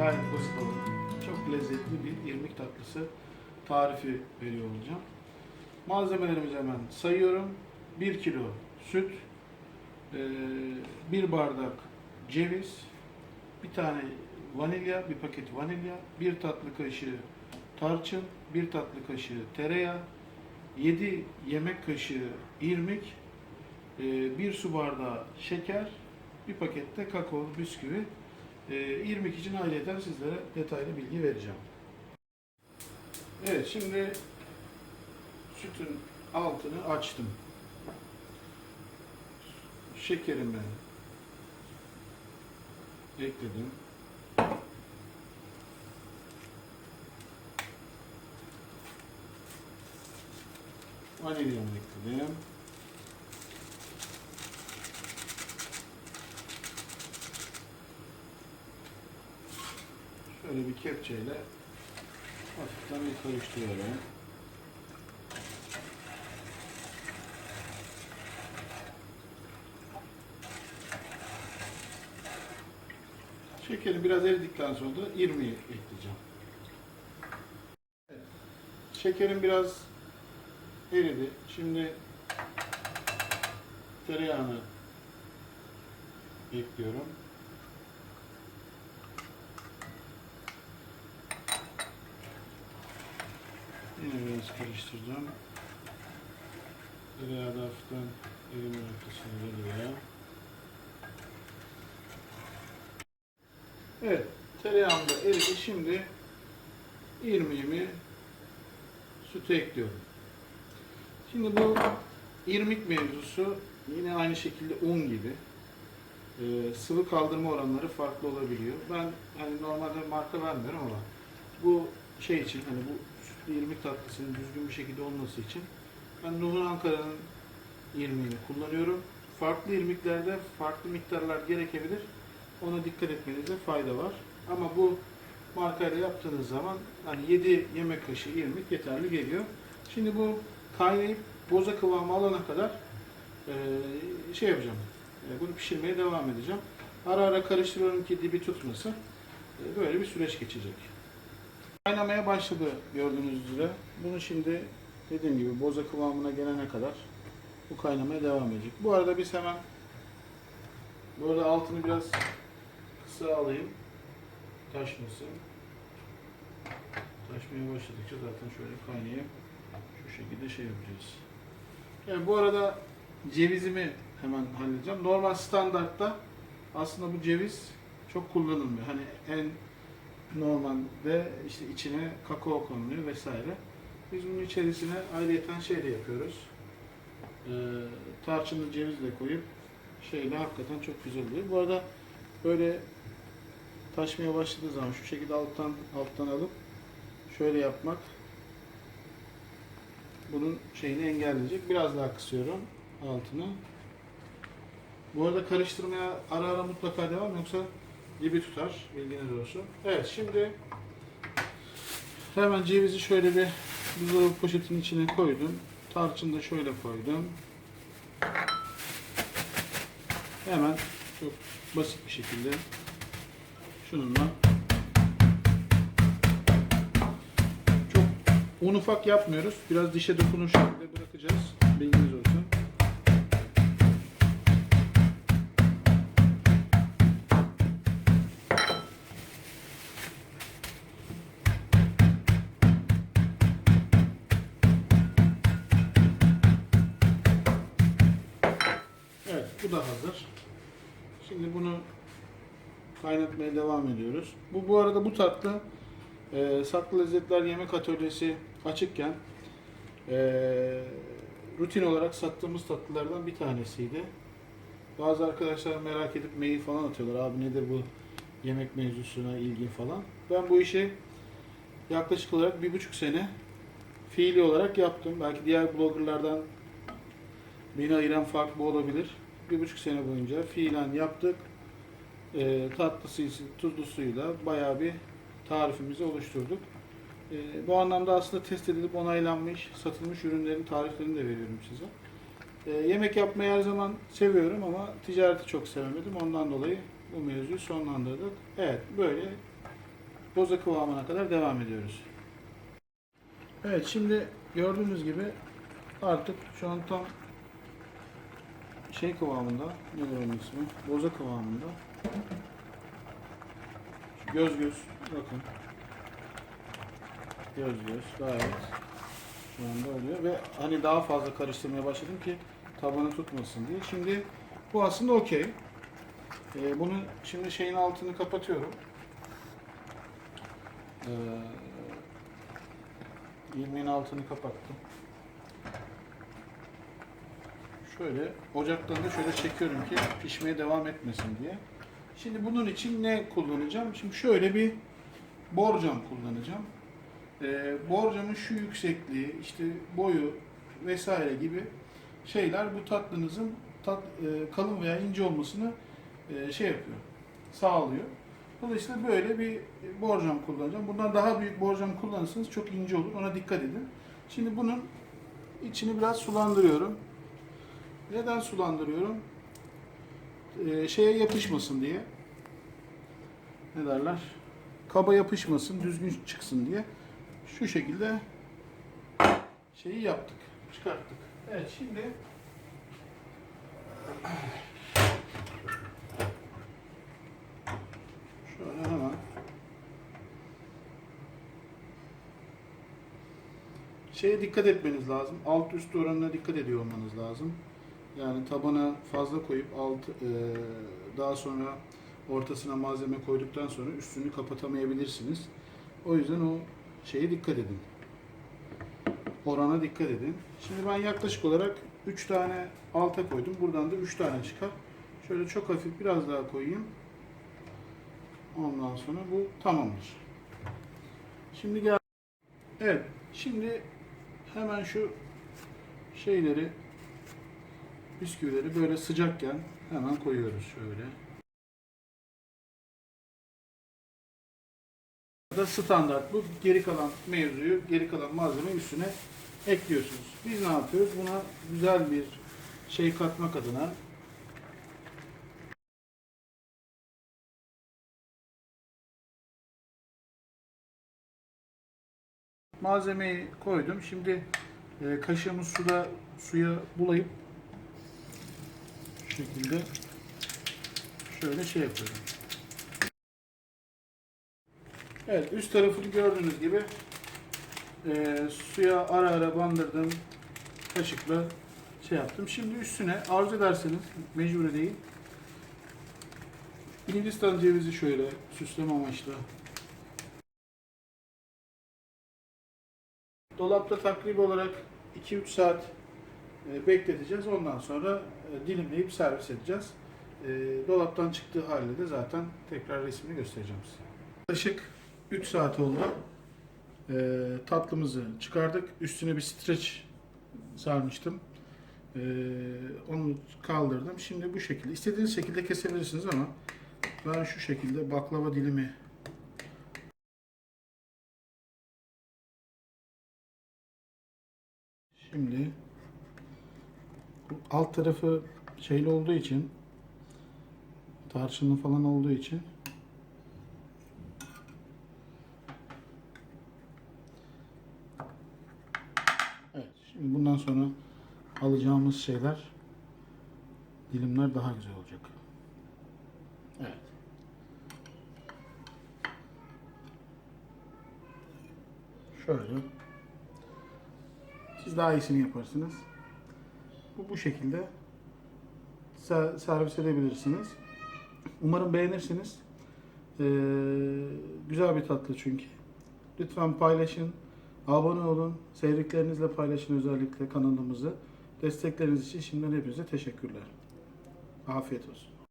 gayet basit olan çok lezzetli bir irmik tatlısı tarifi veriyor olacağım. Malzemelerimizi hemen sayıyorum. 1 kilo süt, 1 bardak ceviz, bir tane vanilya, bir paket vanilya, bir tatlı kaşığı tarçın, bir tatlı kaşığı tereyağı, 7 yemek kaşığı irmik, bir su bardağı şeker, bir pakette kakao, bisküvi. E, irmik için ayrıca sizlere detaylı bilgi vereceğim. Evet, şimdi sütün altını açtım. Şekerimi ekledim. Vanilyamı ekledim. Şöyle bir kepçeyle hafiften bir karıştırıyorum. Şekeri biraz eridikten sonra da irmiği ekleyeceğim. Evet. Şekerim biraz eridi. Şimdi tereyağını ekliyorum. Yine biraz karıştıracağım. Tereyağı da hafiften erime noktasına geliyor. Evet, tereyağım da eridi. Şimdi irmiğimi sütü ekliyorum. Şimdi bu irmik mevzusu yine aynı şekilde un gibi e, sıvı kaldırma oranları farklı olabiliyor. Ben hani normalde marka vermiyorum ama bu şey için hani bu sütlü irmik tatlısının düzgün bir şekilde olması için ben Nuhur Ankara'nın irmiğini kullanıyorum. Farklı irmiklerde farklı miktarlar gerekebilir. Ona dikkat etmenize fayda var. Ama bu markayla yaptığınız zaman hani 7 yemek kaşığı irmik yeterli geliyor. Şimdi bu kaynayıp boza kıvamı alana kadar e, şey yapacağım. E, bunu pişirmeye devam edeceğim. Ara ara karıştırıyorum ki dibi tutmasın. E, böyle bir süreç geçecek. Kaynamaya başladı gördüğünüz üzere. Bunu şimdi dediğim gibi boza kıvamına gelene kadar bu kaynamaya devam edecek. Bu arada biz hemen böyle altını biraz kısa alayım. Taşmasın. Taşmaya başladıkça zaten şöyle kaynayıp şu şekilde şey yapacağız. Yani bu arada cevizimi hemen halledeceğim. Normal standartta aslında bu ceviz çok kullanılmıyor. Hani en normalde işte içine kakao konuluyor vesaire. Biz bunun içerisine ayrıyeten şey de yapıyoruz. Ee, tarçınlı cevizle koyup şeyle hakikaten çok güzel oluyor. Bu arada böyle taşmaya başladığı zaman şu şekilde alttan alttan alıp şöyle yapmak bunun şeyini engelleyecek. Biraz daha kısıyorum altını. Bu arada karıştırmaya ara ara mutlaka devam yoksa dibi tutar. Bilginiz olsun. Evet şimdi hemen cevizi şöyle bir buzdolabı poşetinin içine koydum. Tarçını da şöyle koydum. Hemen çok basit bir şekilde şununla çok un ufak yapmıyoruz. Biraz dişe dokunur şekilde bırakacağız. Bu da hazır. Şimdi bunu kaynatmaya devam ediyoruz. Bu bu arada bu tatlı e, Saklı Lezzetler Yemek Atölyesi açıkken e, rutin olarak sattığımız tatlılardan bir tanesiydi. Bazı arkadaşlar merak edip mail falan atıyorlar. Abi nedir bu yemek mevzusuna ilgin falan. Ben bu işi yaklaşık olarak bir buçuk sene fiili olarak yaptım. Belki diğer bloggerlardan beni ayıran fark bu olabilir. Bir buçuk sene boyunca fiilen yaptık. E, tatlısıyla, tuzlusuyla bayağı bir tarifimizi oluşturduk. E, bu anlamda aslında test edilip onaylanmış, satılmış ürünlerin tariflerini de veriyorum size. E, yemek yapmayı her zaman seviyorum ama ticareti çok sevemedim. Ondan dolayı bu mevzuyu sonlandırdık. Evet, böyle boza kıvamına kadar devam ediyoruz. Evet şimdi gördüğünüz gibi artık şu an tam şey kıvamında, nedir onun ismi? Boza kıvamında. Göz göz, bakın. Göz göz, gayet şu anda oluyor ve hani daha fazla karıştırmaya başladım ki tabanı tutmasın diye. Şimdi bu aslında okey. Ee, bunu şimdi şeyin altını kapatıyorum. Ee, ilmeğin altını kapattım. Şöyle ocaktan da şöyle çekiyorum ki pişmeye devam etmesin diye. Şimdi bunun için ne kullanacağım? Şimdi şöyle bir borcam kullanacağım. Ee, borcamın şu yüksekliği, işte boyu vesaire gibi şeyler bu tatlınızın tat, e, kalın veya ince olmasını e, şey yapıyor, sağlıyor. Dolayısıyla böyle bir borcam kullanacağım. Bundan daha büyük borcam kullanırsanız çok ince olur. Ona dikkat edin. Şimdi bunun içini biraz sulandırıyorum. Neden sulandırıyorum? Ee, şeye yapışmasın diye. Ne derler? Kaba yapışmasın, düzgün çıksın diye. Şu şekilde şeyi yaptık, çıkarttık. Evet şimdi şöyle hemen şeye dikkat etmeniz lazım. Alt üst oranına dikkat ediyor olmanız lazım. Yani tabana fazla koyup alt e, daha sonra ortasına malzeme koyduktan sonra üstünü kapatamayabilirsiniz. O yüzden o şeye dikkat edin. Orana dikkat edin. Şimdi ben yaklaşık olarak 3 tane alta koydum. Buradan da 3 tane çıkar. Şöyle çok hafif biraz daha koyayım. Ondan sonra bu tamamdır. Şimdi gel. Evet. Şimdi hemen şu şeyleri bisküvileri böyle sıcakken hemen koyuyoruz şöyle. da standart bu. Geri kalan mevzuyu, geri kalan malzemeyi üstüne ekliyorsunuz. Biz ne yapıyoruz? Buna güzel bir şey katmak adına malzemeyi koydum. Şimdi e, kaşığımı suda suya bulayıp şekilde şöyle şey yapıyorum. Evet, üst tarafını gördüğünüz gibi e, suya ara ara bandırdım. Kaşıkla şey yaptım. Şimdi üstüne arzu ederseniz, mecburi değil. Hindistan cevizi şöyle süsleme amaçlı. Dolapta takribi olarak 2-3 saat e, bekleteceğiz. Ondan sonra e, dilimleyip servis edeceğiz. E, dolaptan çıktığı halde de zaten tekrar resmini göstereceğim size. Yaklaşık 3 saat oldu. Ee, tatlımızı çıkardık. Üstüne bir streç sarmıştım. Ee, onu kaldırdım. Şimdi bu şekilde. İstediğiniz şekilde kesebilirsiniz ama ben şu şekilde baklava dilimi Şimdi alt tarafı şeyli olduğu için tarçınlı falan olduğu için Evet, şimdi bundan sonra alacağımız şeyler, dilimler daha güzel olacak. Evet. Şöyle. Siz daha iyisini yaparsınız. Bu bu şekilde ser- servis edebilirsiniz. Umarım beğenirsiniz. Ee, güzel bir tatlı çünkü. Lütfen paylaşın. Abone olun. Sevdiklerinizle paylaşın özellikle kanalımızı. Destekleriniz için şimdiden hepinize teşekkürler. Afiyet olsun.